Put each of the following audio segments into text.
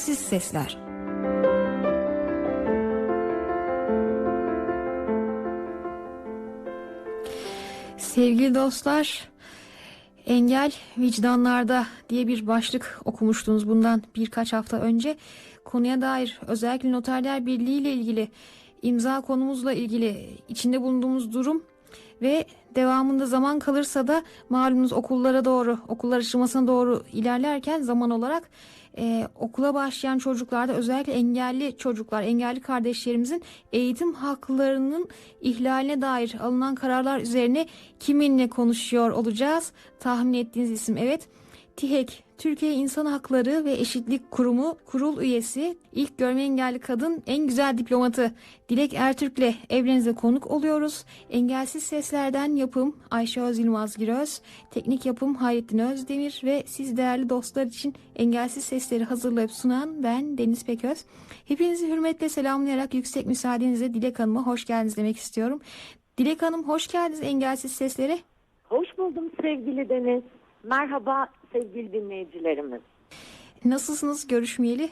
Engelsiz Sesler. Sevgili dostlar, engel vicdanlarda diye bir başlık okumuştunuz bundan birkaç hafta önce. Konuya dair özellikle Noterler Birliği ile ilgili imza konumuzla ilgili içinde bulunduğumuz durum ve devamında zaman kalırsa da malumunuz okullara doğru, okullar açılmasına doğru ilerlerken zaman olarak e, okula başlayan çocuklarda özellikle engelli çocuklar, engelli kardeşlerimizin eğitim haklarının ihlaline dair alınan kararlar üzerine kiminle konuşuyor olacağız? Tahmin ettiğiniz isim evet. TİHEK, Türkiye İnsan Hakları ve Eşitlik Kurumu kurul üyesi, ilk görme engelli kadın, en güzel diplomatı Dilek Ertürk'le evrenize konuk oluyoruz. Engelsiz Seslerden yapım Ayşe Öz Yılmaz Giröz, teknik yapım Hayrettin Özdemir ve siz değerli dostlar için Engelsiz Sesleri hazırlayıp sunan ben Deniz Peköz. Hepinizi hürmetle selamlayarak yüksek müsaadenizle Dilek Hanım'a hoş geldiniz demek istiyorum. Dilek Hanım hoş geldiniz Engelsiz Seslere. Hoş buldum sevgili Deniz. Merhaba sevgili dinleyicilerimiz. Nasılsınız görüşmeyeli?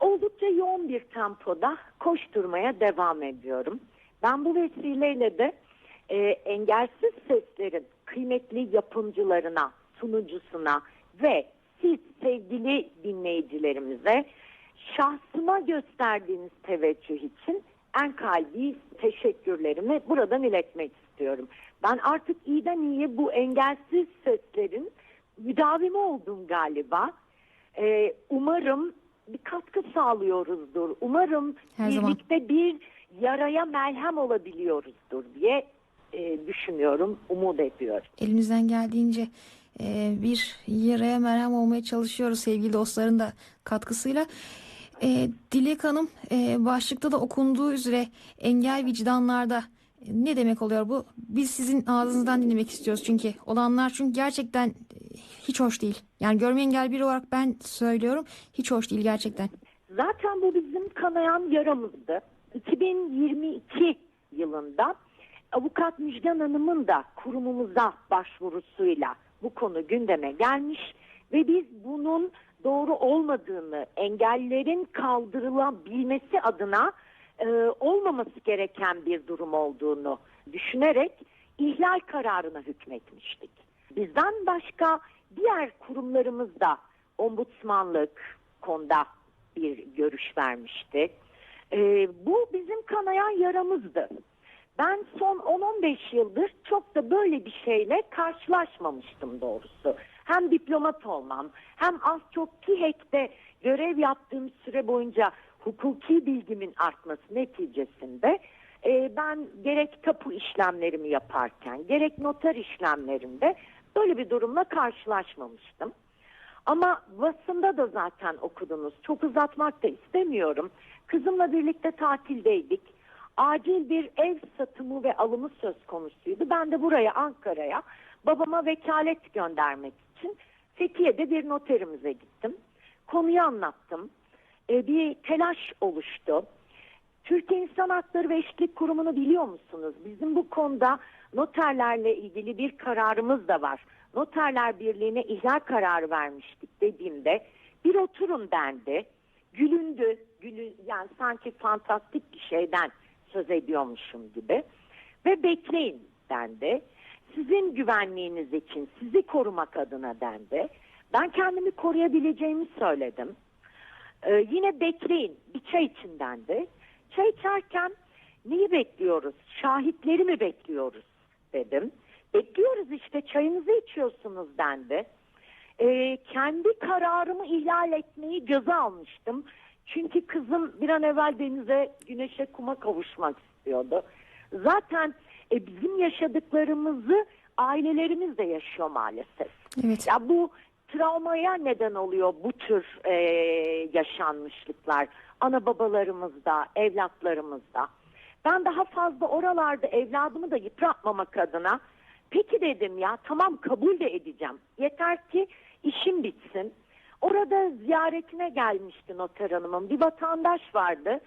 Oldukça yoğun bir tempoda koşturmaya devam ediyorum. Ben bu vesileyle de e, engelsiz seslerin kıymetli yapımcılarına, sunucusuna ve siz sevgili dinleyicilerimize şahsıma gösterdiğiniz teveccüh için en kalbi teşekkürlerimi buradan iletmek istiyorum. Ben artık iyiden iyiye bu engelsiz seslerin müdavimi oldum galiba. Ee, umarım bir katkı sağlıyoruzdur. Umarım Her zaman. birlikte bir yaraya melhem olabiliyoruzdur diye e, düşünüyorum, umut ediyorum. Elimizden geldiğince e, bir yaraya merhem olmaya çalışıyoruz sevgili dostların da katkısıyla. E, Dilek Hanım e, başlıkta da okunduğu üzere engel vicdanlarda ne demek oluyor bu? Biz sizin ağzınızdan dinlemek istiyoruz çünkü olanlar çünkü gerçekten e, hiç hoş değil. Yani görme engel biri olarak ben söylüyorum hiç hoş değil gerçekten. Zaten bu bizim kanayan yaramızdı. 2022 yılında avukat Müjgan Hanım'ın da kurumumuza başvurusuyla bu konu gündeme gelmiş ve biz bunun doğru olmadığını, engellerin kaldırılabilmesi adına e, olmaması gereken bir durum olduğunu düşünerek ihlal kararına hükmetmiştik. Bizden başka diğer kurumlarımız da ombudsmanlık konuda bir görüş vermişti. E, bu bizim kanayan yaramızdı. Ben son 10-15 yıldır çok da böyle bir şeyle karşılaşmamıştım doğrusu. Hem diplomat olmam hem az çok TİHEK'te görev yaptığım süre boyunca hukuki bilgimin artması neticesinde e, ben gerek tapu işlemlerimi yaparken gerek noter işlemlerimde böyle bir durumla karşılaşmamıştım. Ama basında da zaten okudunuz. Çok uzatmak da istemiyorum. Kızımla birlikte tatildeydik. Acil bir ev satımı ve alımı söz konusuydu. Ben de buraya Ankara'ya babama vekalet göndermek için Fethiye'de bir noterimize gittim. Konuyu anlattım. Ee, bir telaş oluştu. Türkiye İnsan Hakları ve Eşitlik Kurumu'nu biliyor musunuz? Bizim bu konuda noterlerle ilgili bir kararımız da var. Noterler Birliği'ne ihlal kararı vermiştik dediğimde bir oturun dendi. Gülündü. Gülü, yani sanki fantastik bir şeyden söz ediyormuşum gibi. Ve bekleyin dendi. Sizin güvenliğiniz için, sizi korumak adına dendi. Ben kendimi koruyabileceğimi söyledim. Ee, yine bekleyin, bir çay için dendi. Çay içerken neyi bekliyoruz? Şahitleri mi bekliyoruz dedim. Bekliyoruz işte çayınızı içiyorsunuz dendi. Ee, kendi kararımı ihlal etmeyi göze almıştım. Çünkü kızım bir an evvel denize, güneşe, kuma kavuşmak istiyordu. Zaten e, bizim yaşadıklarımızı ailelerimiz de yaşıyor maalesef. Evet. Ya bu travmaya neden oluyor bu tür e, yaşanmışlıklar. Ana babalarımızda, evlatlarımızda. Ben daha fazla oralarda evladımı da yıpratmamak adına peki dedim ya tamam kabul de edeceğim. Yeter ki işim bitsin. Orada ziyaretine gelmişti noter hanımın. Bir vatandaş vardı.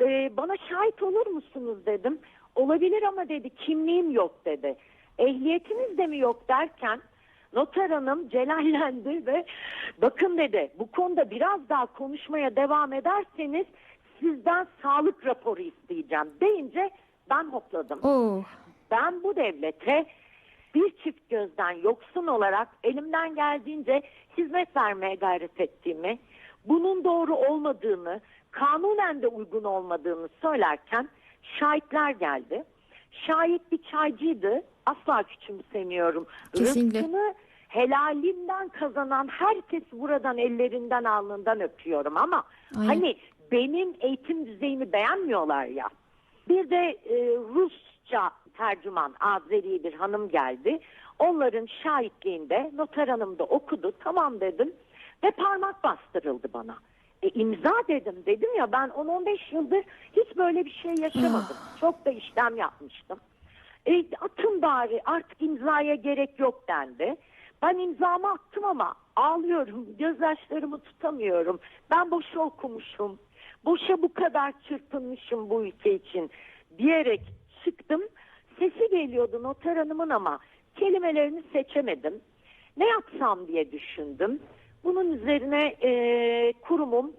Ee, bana şahit olur musunuz dedim. Olabilir ama dedi kimliğim yok dedi. Ehliyetiniz de mi yok derken Noter hanım celallendi ve bakın dedi bu konuda biraz daha konuşmaya devam ederseniz sizden sağlık raporu isteyeceğim deyince ben hopladım. Oo. Ben bu devlete bir çift gözden yoksun olarak elimden geldiğince hizmet vermeye gayret ettiğimi, bunun doğru olmadığını, kanunen de uygun olmadığını söylerken şahitler geldi. Şahit bir çaycıydı. Asla küçümsemiyorum. Kesinlikle. Rızkını helalinden kazanan herkes buradan ellerinden alnından öpüyorum ama Aynen. hani benim eğitim düzeyimi beğenmiyorlar ya. Bir de e, Rusça tercüman Azeri bir hanım geldi. Onların şahitliğinde noter hanım da okudu. Tamam dedim ve parmak bastırıldı bana. E, imza dedim. Dedim ya ben 10-15 yıldır hiç böyle bir şey yaşamadım. Çok da işlem yapmıştım. E, atın bari artık imzaya gerek yok dendi. Ben imzamı attım ama ağlıyorum. Gözyaşlarımı tutamıyorum. Ben boşa okumuşum. Boşa bu kadar çırpınmışım bu ülke için diyerek çıktım. Sesi geliyordu noter hanımın ama kelimelerini seçemedim. Ne yapsam diye düşündüm. Bunun üzerine e, kurumum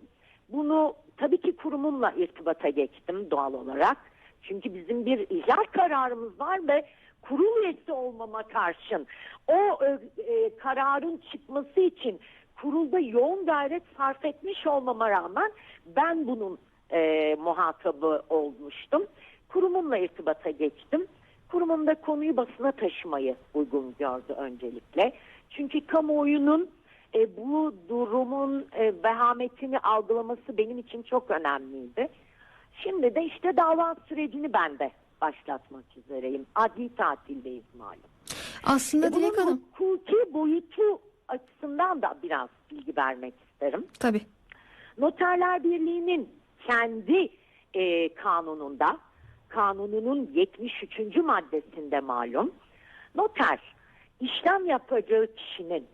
bunu tabii ki kurumumla irtibata geçtim doğal olarak. Çünkü bizim bir ihlal kararımız var ve kurul üyesi olmama karşın o e, e, kararın çıkması için kurulda yoğun gayret sarf etmiş olmama rağmen ben bunun e, muhatabı olmuştum. Kurumumla irtibata geçtim. Kurumum da konuyu basına taşımayı uygun gördü öncelikle. Çünkü kamuoyunun e, bu durumun e, vehametini algılaması benim için çok önemliydi. Şimdi de işte dava sürecini ben de başlatmak üzereyim. Adli tatildeyiz malum. Aslında E, Dilek Hanım. hukuki boyutu açısından da biraz bilgi vermek isterim. Tabii. Noterler Birliği'nin kendi e, kanununda, kanununun 73. maddesinde malum, noter işlem yapacağı kişinin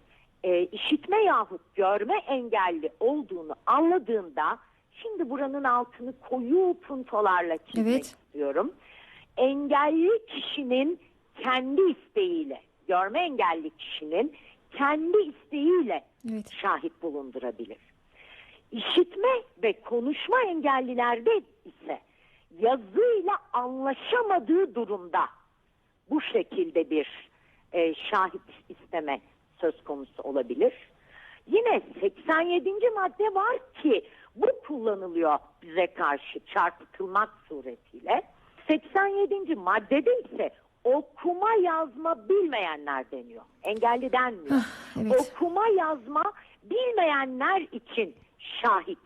e, işitme yahut görme engelli olduğunu anladığında, şimdi buranın altını koyu puntolarla çizmek Evet. istiyorum. Engelli kişinin kendi isteğiyle, görme engelli kişinin kendi isteğiyle Evet. şahit bulundurabilir. İşitme ve konuşma engellilerde ise yazıyla anlaşamadığı durumda bu şekilde bir e, şahit isteme söz konusu olabilir. Yine 87. madde var ki bu kullanılıyor bize karşı çarpıtılmak suretiyle. 87. maddede ise okuma yazma bilmeyenler deniyor. Engelli denmiyor. Ah, evet. Okuma yazma bilmeyenler için şahit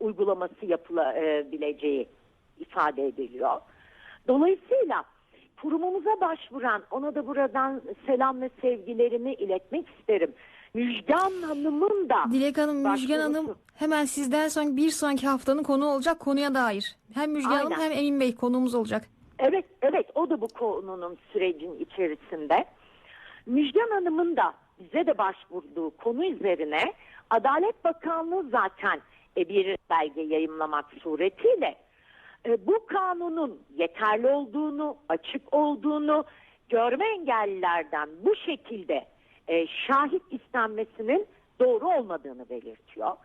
uygulaması yapılabileceği ifade ediliyor. Dolayısıyla kurumumuza başvuran ona da buradan selam ve sevgilerimi iletmek isterim. Müjgan Hanım'ın da Dilek Hanım, Müjgan Hanım hemen sizden sonra bir sonraki haftanın konu olacak konuya dair. Hem Müjgan Hanım Aynen. hem Emin Bey konuğumuz olacak. Evet, evet o da bu konunun sürecin içerisinde. Müjgan Hanım'ın da bize de başvurduğu konu üzerine Adalet Bakanlığı zaten e, bir belge yayımlamak suretiyle e, bu kanunun yeterli olduğunu, açık olduğunu, görme engellilerden bu şekilde e, şahit istenmesinin doğru olmadığını belirtiyor.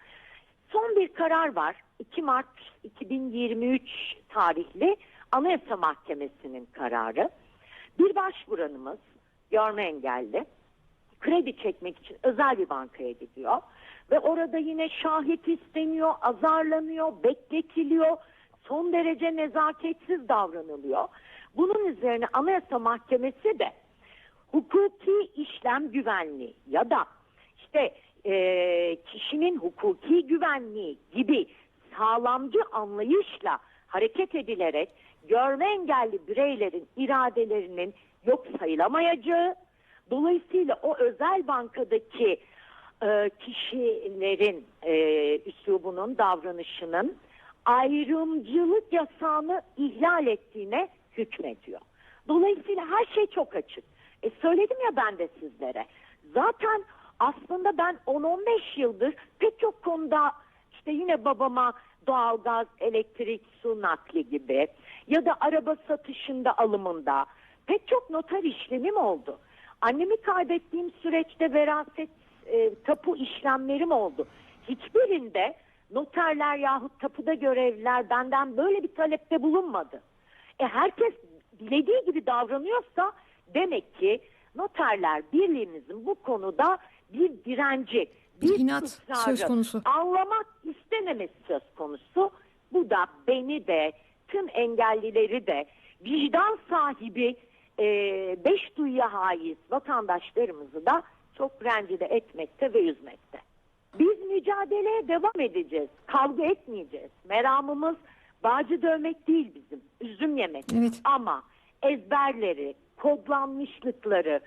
Son bir karar var. 2 Mart 2023 tarihli Anayasa Mahkemesi'nin kararı. Bir başvuranımız görme engelli kredi çekmek için özel bir bankaya gidiyor ve orada yine şahit isteniyor, azarlanıyor, bekletiliyor, son derece nezaketsiz davranılıyor. Bunun üzerine Anayasa Mahkemesi de hukuki işlem güvenliği ya da işte e, kişinin hukuki güvenliği gibi sağlamcı anlayışla hareket edilerek görme engelli bireylerin iradelerinin yok sayılamayacağı, dolayısıyla o özel bankadaki e, kişilerin e, üslubunun, davranışının ayrımcılık yasağını ihlal ettiğine hükmediyor. Dolayısıyla her şey çok açık. E söyledim ya ben de sizlere. Zaten aslında ben 10-15 yıldır pek çok konuda işte yine babama doğalgaz, elektrik, su nakli gibi ya da araba satışında alımında pek çok noter işlemim oldu. Annemi kaybettiğim süreçte veraset e, tapu işlemlerim oldu. Hiçbirinde noterler yahut tapuda görevliler benden böyle bir talepte bulunmadı. E herkes dilediği gibi davranıyorsa demek ki noterler birliğimizin bu konuda bir direnci, bir İnat ısrarı, söz konusu. anlamak istememesi söz konusu. Bu da beni de tüm engellileri de vicdan sahibi e, beş duyuya haiz vatandaşlarımızı da çok rencide etmekte ve üzmekte. Biz mücadeleye devam edeceğiz. Kavga etmeyeceğiz. Meramımız bağcı dövmek değil bizim. Üzüm yemek. Evet. Ama ezberleri, kodlanmışlıkları,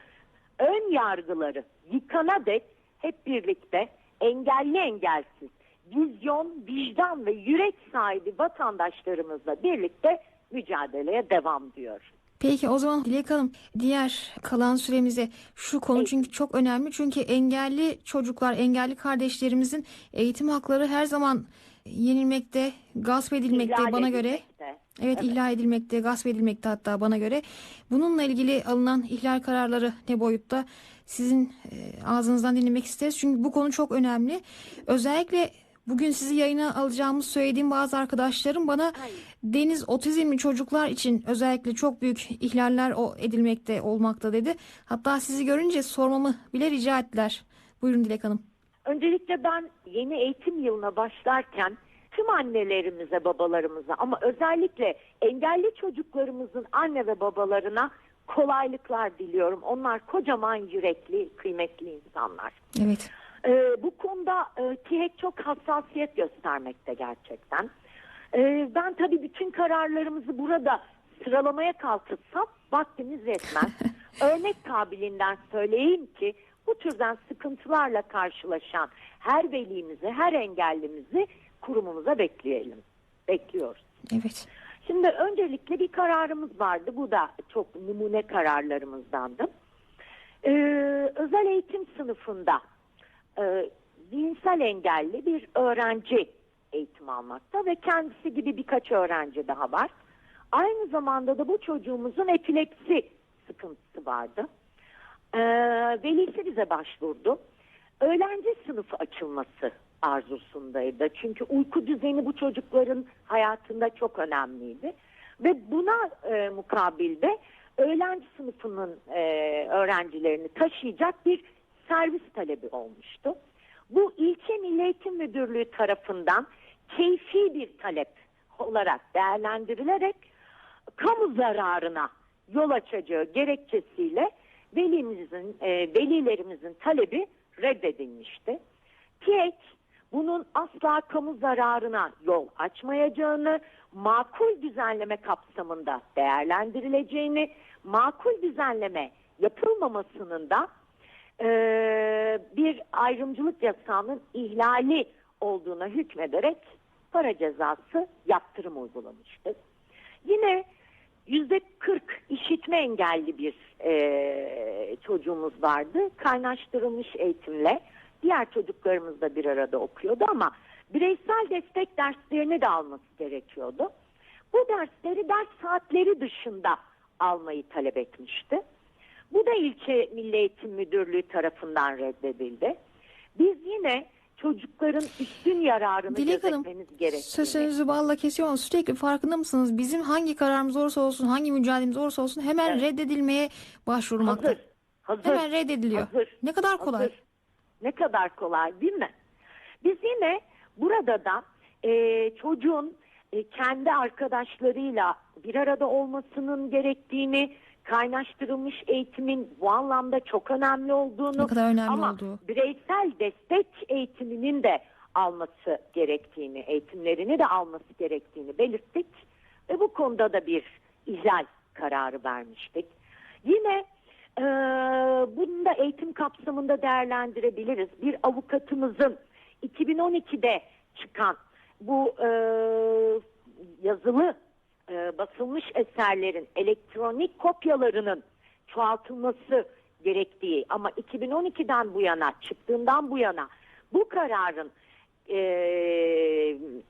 ön yargıları yıkana dek hep birlikte engelli engelsiz, vizyon, vicdan ve yürek sahibi vatandaşlarımızla birlikte mücadeleye devam diyor. Peki o zaman Dilek Hanım diğer kalan süremize şu konu Evet. çünkü çok önemli. Çünkü engelli çocuklar, engelli kardeşlerimizin eğitim hakları her zaman yenilmekte, gasp edilmekte İhlal bana göre. Edilmekte. Evet, ihlal edilmekte, gasp edilmekte hatta bana göre. Bununla ilgili alınan ihlal kararları ne boyutta sizin e, ağzınızdan dinlemek isteriz. Çünkü bu konu çok önemli. Özellikle bugün sizi yayına alacağımız söylediğim bazı arkadaşlarım bana Hayır. deniz otizmli çocuklar için özellikle çok büyük ihlaller o edilmekte olmakta dedi. Hatta sizi görünce sormamı bile rica ettiler. Buyurun Dilek Hanım. Öncelikle ben yeni eğitim yılına başlarken tüm annelerimize, babalarımıza ama özellikle engelli çocuklarımızın anne ve babalarına kolaylıklar diliyorum. Onlar kocaman yürekli, kıymetli insanlar. Evet. Ee, bu konuda e, TİHEK çok hassasiyet göstermekte gerçekten. Ee, ben tabii bütün kararlarımızı burada sıralamaya kalkıtsam vaktimiz yetmez. Örnek kabiliğinden söyleyeyim ki bu türden sıkıntılarla karşılaşan her velimizi, her engellimizi kurumumuza bekleyelim. Bekliyoruz. Evet. Şimdi öncelikle bir kararımız vardı. Bu da çok numune kararlarımızdandı. Ee, özel eğitim sınıfında e, zihinsel engelli bir öğrenci eğitim almakta ve kendisi gibi birkaç öğrenci daha var. Aynı zamanda da bu çocuğumuzun epilepsi sıkıntısı vardı. Ee, velisi bize başvurdu. Öğrenci sınıfı açılması arzusundaydı. Çünkü uyku düzeni bu çocukların hayatında çok önemliydi. Ve buna e, mukabilde öğrenci sınıfının e, öğrencilerini taşıyacak bir servis talebi olmuştu. Bu ilçe Milli Eğitim Müdürlüğü tarafından keyfi bir talep olarak değerlendirilerek kamu zararına yol açacağı gerekçesiyle velimizin, e, velilerimizin talebi reddedilmişti. TİEK bunun asla kamu zararına yol açmayacağını, makul düzenleme kapsamında değerlendirileceğini, makul düzenleme yapılmamasının da e, bir ayrımcılık yasağının ihlali olduğuna hükmederek para cezası yaptırım uygulamıştı. Yine yüzde 40 işitme engelli bir e, çocuğumuz vardı. Kaynaştırılmış eğitimle diğer çocuklarımız da bir arada okuyordu ama bireysel destek derslerini de alması gerekiyordu. Bu dersleri ders saatleri dışında almayı talep etmişti. Bu da ilçe Milli Eğitim Müdürlüğü tarafından reddedildi. Biz yine çocukların üstün yararını Dilek Hanım gerektiğini... sözünüzü balla kesiyorum. Sürekli farkında mısınız? Bizim hangi kararımız olursa olsun, hangi mücadelemiz olursa olsun hemen Evet. reddedilmeye başvurulmakta. Hazır, hazır. Hemen reddediliyor. Hazır. Ne kadar kolay. Hazır. Ne kadar kolay değil mi? Biz yine burada da e, çocuğun e, kendi arkadaşlarıyla bir arada olmasının gerektiğini, kaynaştırılmış eğitimin bu anlamda çok önemli olduğunu Ne kadar önemli ama olduğu. bireysel destek eğitiminin de alması gerektiğini, eğitimlerini de alması gerektiğini belirttik ve bu konuda da bir ihlal kararı vermiştik. Yine e, bunu da eğitim kapsamında değerlendirebiliriz. Bir avukatımızın 2012'de çıkan bu e, yazılı e, basılmış eserlerin elektronik kopyalarının çoğaltılması gerektiği ama 2012'den bu yana çıktığından bu yana bu kararın e,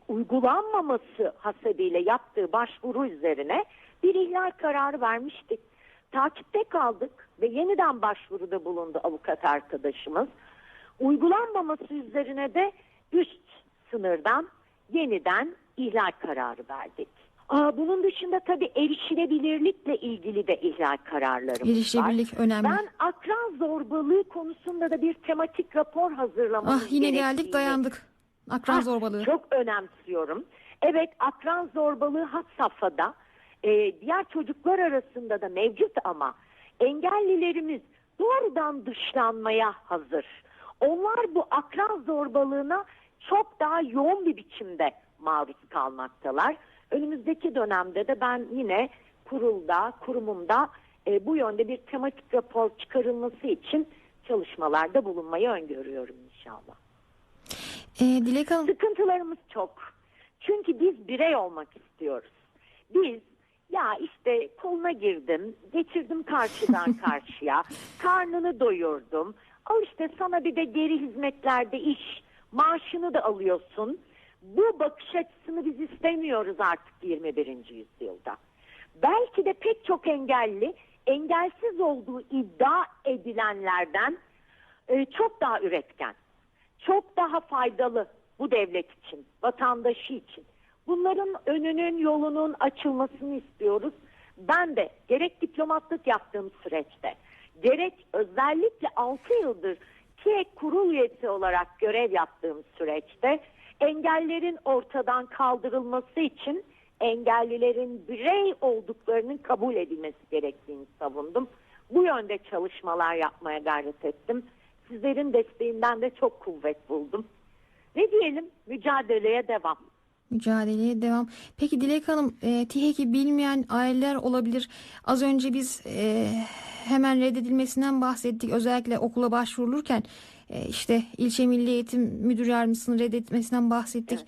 uygulanmaması hasebiyle yaptığı başvuru üzerine bir ihlal kararı vermiştik. Takipte kaldık ve yeniden başvuruda bulundu avukat arkadaşımız. Uygulanmaması üzerine de üst sınırdan yeniden ihlal kararı verdik. Aa, bunun dışında tabii erişilebilirlikle ilgili de ihlal kararlarımız var. Erişilebilirlik önemli. Ben akran zorbalığı konusunda da bir tematik rapor hazırlamamız Ah yine geldik dayandık. Akran Ha, zorbalığı. Çok önemsiyorum. Evet akran zorbalığı hat safhada. Ee, diğer çocuklar arasında da mevcut ama engellilerimiz doğrudan dışlanmaya hazır. Onlar bu akran zorbalığına çok daha yoğun bir biçimde maruz kalmaktalar. Önümüzdeki dönemde de ben yine kurulda, kurumumda e, bu yönde bir tematik rapor çıkarılması için çalışmalarda bulunmayı öngörüyorum inşallah. Ee, Dilek Hanım Sıkıntılarımız çok. Çünkü biz birey olmak istiyoruz. Biz ya işte koluna girdim, geçirdim karşıdan karşıya, karnını doyurdum. Al işte sana bir de geri hizmetlerde iş, maaşını da alıyorsun. Bu bakış açısını biz istemiyoruz artık 21. yüzyılda. Belki de pek çok engelli, engelsiz olduğu iddia edilenlerden e, çok daha üretken çok daha faydalı bu devlet için, vatandaşı için. Bunların önünün yolunun açılmasını istiyoruz. Ben de gerek diplomatlık yaptığım süreçte, gerek özellikle 6 yıldır TİEK kurul üyesi olarak görev yaptığım süreçte engellerin ortadan kaldırılması için engellilerin birey olduklarının kabul edilmesi gerektiğini savundum. Bu yönde çalışmalar yapmaya gayret ettim. Sizlerin desteğinden de çok kuvvet buldum. Ne diyelim? Mücadeleye devam. Mücadeleye devam. Peki Dilek Hanım e, TİHEK'i bilmeyen aileler olabilir. Az önce biz e, hemen reddedilmesinden bahsettik. Özellikle okula başvurulurken e, işte ilçe milli eğitim müdür yardımcısının reddetmesinden bahsettik.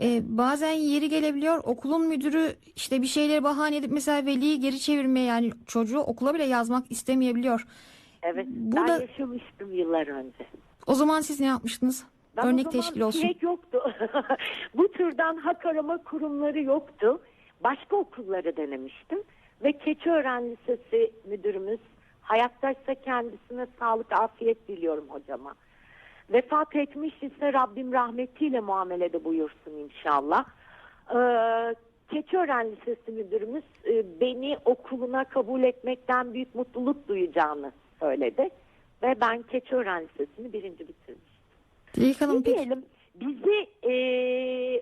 E, bazen yeri gelebiliyor okulun müdürü işte bir şeyleri bahane edip mesela veliyi geri çevirmeye yani çocuğu okula bile yazmak istemeyebiliyor. Evet, Bu ben da- yaşamıştım yıllar önce. O zaman siz ne yapmıştınız? Ben Örnek teşkil olsun. TİEK yoktu. Bu türden hak arama kurumları yoktu. Başka okulları denemiştim. Ve Keçiören Lisesi müdürümüz hayattaysa kendisine sağlık, afiyet diliyorum hocama. Vefat etmiş ise Rabbim rahmetiyle muamelede buyursun inşallah. Ee, Keçiören Lisesi müdürümüz e, beni okuluna kabul etmekten büyük mutluluk duyacağını söyledi. Ve ben Keçiören Lisesi'ni birinci bitirmiştim. Dilek Hanım Ne diyelim bizi e,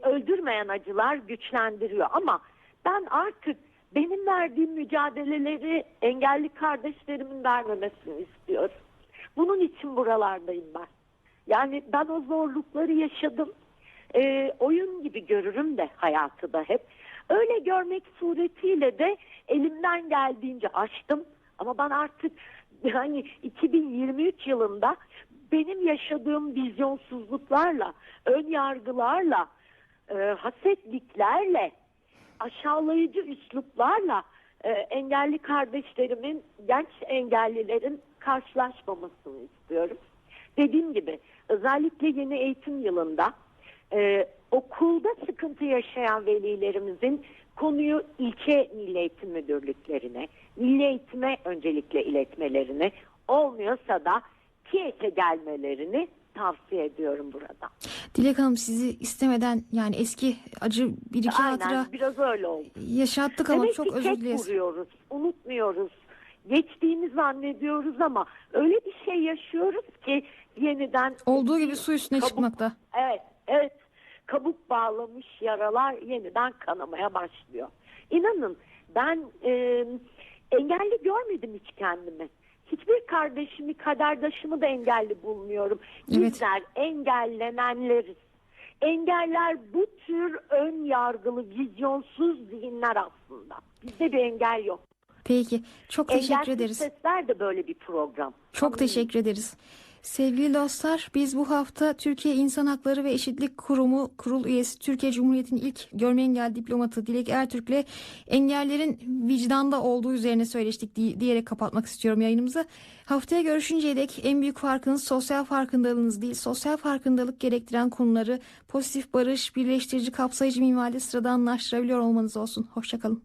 öldürmeyen acılar güçlendiriyor ama ben artık benim verdiğim mücadeleleri engelli kardeşlerimin vermemesini istiyorum. Bunun için buralardayım ben. Yani ben o zorlukları yaşadım. E, oyun gibi görürüm de hayatı da hep. Öyle görmek suretiyle de elimden geldiğince açtım. Ama ben artık yani 2023 yılında benim yaşadığım vizyonsuzluklarla, ön yargılarla, e, hasetliklerle, aşağılayıcı üsluplarla e, engelli kardeşlerimin, genç engellilerin karşılaşmamasını istiyorum. Dediğim gibi özellikle yeni eğitim yılında e, okulda sıkıntı yaşayan velilerimizin konuyu ilçe milli eğitim müdürlüklerine, milli eğitime öncelikle iletmelerini, olmuyorsa da TİEK'e gelmelerini tavsiye ediyorum burada. Dilek Hanım sizi istemeden yani eski acı bir iki Aynen hatıra biraz öyle oldu. yaşattık ama Demek çok özür dileriz. vuruyoruz, unutmuyoruz. Geçtiğini zannediyoruz ama öyle bir şey yaşıyoruz ki yeniden Olduğu gibi su üstüne Kabuk- çıkmakta. Evet, evet. Kabuk bağlamış yaralar yeniden kanamaya başlıyor. İnanın ben e, engelli görmedim hiç kendimi. Hiçbir kardeşimi, kaderdaşımı da engelli bulmuyorum. Evet. Bizler engellenenleriz. Engeller bu tür ön yargılı, vizyonsuz zihinler aslında. Bizde bir engel yok. Peki çok teşekkür Engelsiz ederiz. Sesler de böyle bir program. Çok teşekkür ederiz. Sevgili dostlar biz bu hafta Türkiye İnsan Hakları ve Eşitlik Kurumu kurul üyesi Türkiye Cumhuriyeti'nin ilk görme engel diplomatı Dilek Ertürk'le engellerin vicdanda olduğu üzerine söyleştik di- diyerek kapatmak istiyorum yayınımızı. Haftaya görüşünceye dek en büyük farkınız sosyal farkındalığınız değil, sosyal farkındalık gerektiren konuları pozitif barış, birleştirici, kapsayıcı minvalde sıradanlaştırabiliyor olmanız olsun. Hoşçakalın.